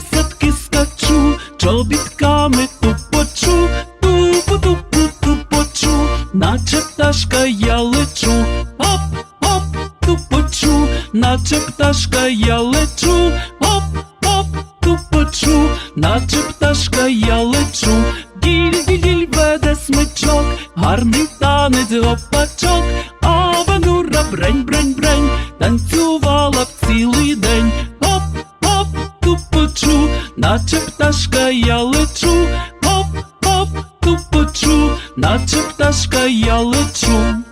присядки скачу, чобітками тупочу, тупо тупу тупочу, наче пташка я лечу, оп, оп, тупочу, наче пташка я лечу, оп, оп, тупочу, наче пташка я лечу, діль діль діль веде смичок, гарний танець гопачок, а бандура брень брень брень танцювала. Тупочу, наче пташка я лечу, оп, оп, тупочу, наче пташка я лечу.